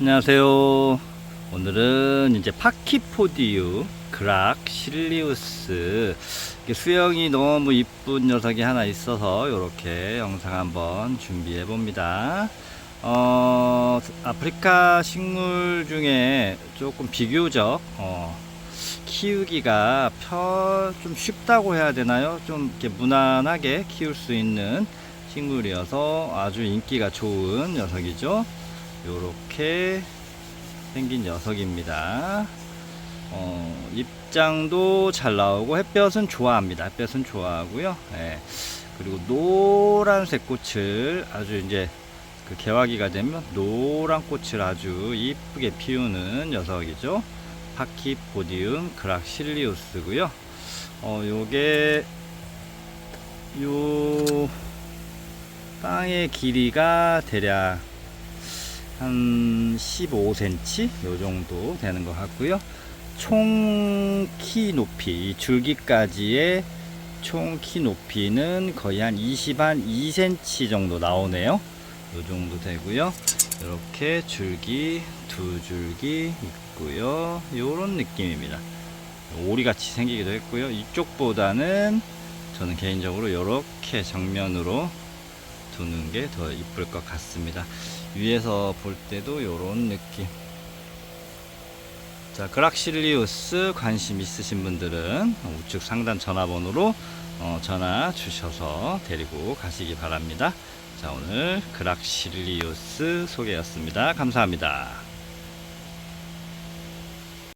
안녕하세요. 오늘은 이제 파키포디우 그락 실리우스 수영이 너무 이쁜 녀석이 하나 있어서 이렇게 영상 한번 준비해 봅니다. 어, 아프리카 식물 중에 조금 비교적 어, 키우기가 편, 좀 쉽다고 해야 되나요? 좀 이렇게 무난하게 키울 수 있는 식물이어서 아주 인기가 좋은 녀석이죠. 요렇게 생긴 녀석입니다. 어, 입장도 잘 나오고 햇볕은 좋아합니다. 햇볕은 좋아하고요. 예. 그리고 노란색 꽃을 아주 이제 그 개화기가 되면 노란 꽃을 아주 이쁘게 피우는 녀석이죠. 파키포디움 그락실리우스고요. 어, 요게 요 땅의 길이가 대략 한 15cm 요 정도 되는 것 같고요. 총 키 높이 이 줄기까지의 총 키 높이는 거의 한 20, 한 2cm 정도 나오네요. 요 정도 되고요. 이렇게 줄기 두 줄기 있고요. 요런 느낌입니다. 오리 같이 생기기도 했고요. 이쪽보다는 저는 개인적으로 이렇게 정면으로 두는 게 더 이쁠 것 같습니다. 위에서 볼 때도 이런 느낌. 자, 그락실리우스 관심 있으신 분들은 우측 상단 전화번호로 어, 전화 주셔서 데리고 가시기 바랍니다. 자, 오늘 그락실리우스 소개였습니다. 감사합니다.